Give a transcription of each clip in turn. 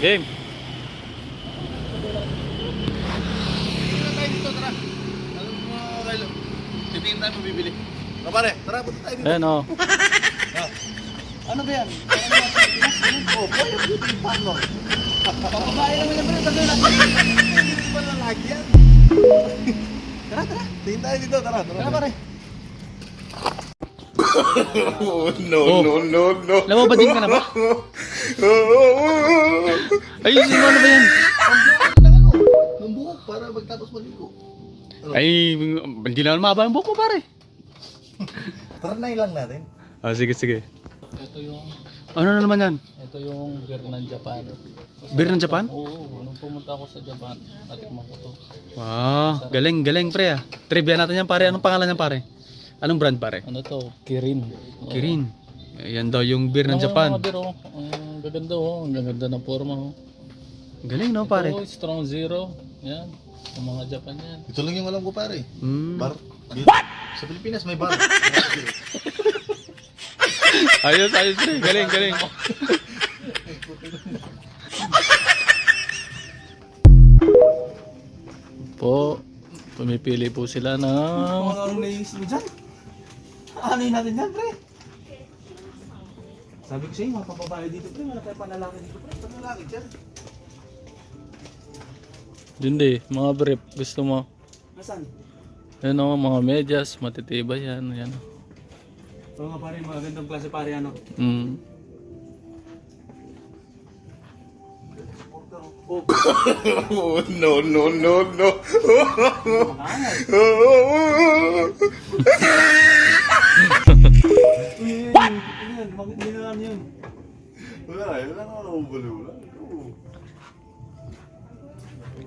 Game. Tara tayo dito, tara. Alam mo, Rilo. Titingin tayo mabibili. Tara pare, tara, punta tayo dito. Ayan oh. Ano ba yan? Oh, boy, yung beauty parlor. Papabae naman yung pala, tagal na. Hindi ba lalaki yan? Tara, tara. Tingin tayo dito, tara. Tara, pare. no, no, no, no. Namabading ka na ba? Ay, sino ano ba yan? Ano, ng buhok para magtapos maligo. Ay, hindi na mahaba yung buhok mo pare. Tara na lang natin. Ah, sige, sige. Ito yung Ano na naman yan? ito yung beer ng Japan. Beer ng Japan? Oo, nung pumunta ako sa Japan, natikman ko to. Wow, galing, galing pre ah. Trivia natin yan pare. Anong pangalan yan pare? Anong brand pare? Ano to? Kirin. Kirin. Yan daw yung beer ng Ano, Japan. Mga beer, oh. Ang gaganda oh. Ang gaganda ng forma oh. Galing no pare? Ito, strong zero. Yan. Ang mga Japan yan. Ito lang yung alam ko pare. Mm. Bar. What? Sa Pilipinas may bar. Ayos, ayos pre. Galing, galing. Po, pumipili po sila ng... Anong naisip mo dyan? Ano yun natin dyan, pre? Sabi ko sa'yo, mga pababae dito, pre. Wala tayo panlalaki dito, pre. Panlalaki dyan. Hindi, mga brief. Gusto mo? Nasaan? Yan oh, mga medyas, matitibay yan. Yan. Oo nga pare, mga gandang klase pare ano. Mm. Oh, no, no, no, no. What?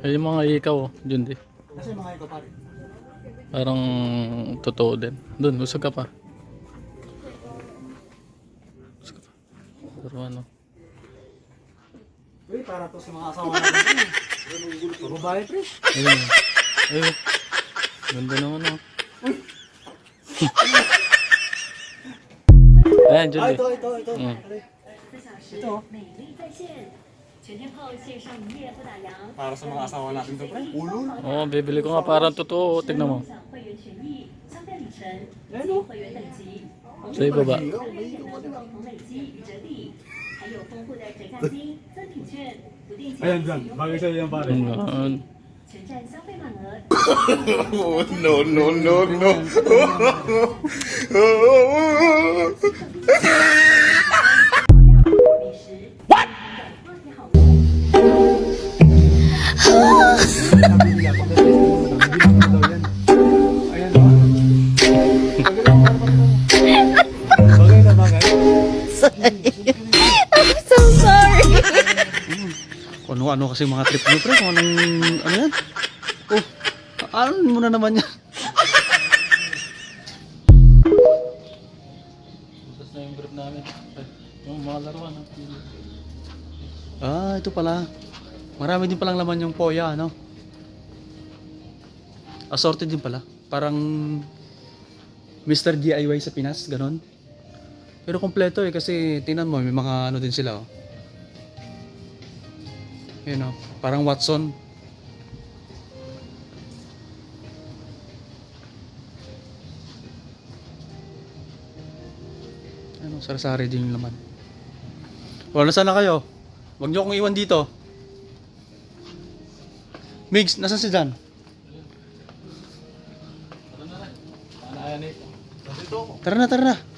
Eh, yung mga ikaw, yun di. Kasi mga ikaw pare. Parang totoo din. Doon, usag ka pa. Usag ka pa. Pero ano? Uy, para to sa mga asawa natin. Ang babae, pre. Ayun. Ayun. Ganda naman, oh. Ayan, Julie. Ah, ito, ito, ito. Mm. Ito. Para sa mga asawa natin to, pre. Ulo. Oo, oh, bibili ko nga parang totoo. Tingnan mo. Ano? Sa iba ba? Ayan dyan. Bagay sa'yo yan, pare. Ayan. no, no, no, no. Bagay. so sorry. Ano-ano kasi mga trip nyo pre. Kung anong, ano yan? Oh, ano mo na naman yan? Tapos na yung group namin. Yung mga laruan. ah. Ah, ito pala. Marami din palang laman yung poya, ano? Assorted din pala. Parang Mr. DIY sa Pinas, ganon. Pero kompleto eh, kasi tingnan mo, may mga ano din sila, oh. Yun, oh. Parang Watson. Ano, sarasari din yung laman. O, nasaan na kayo? Huwag niyo akong iwan dito. Migs, nasaan si Dan? Tara na, tara na.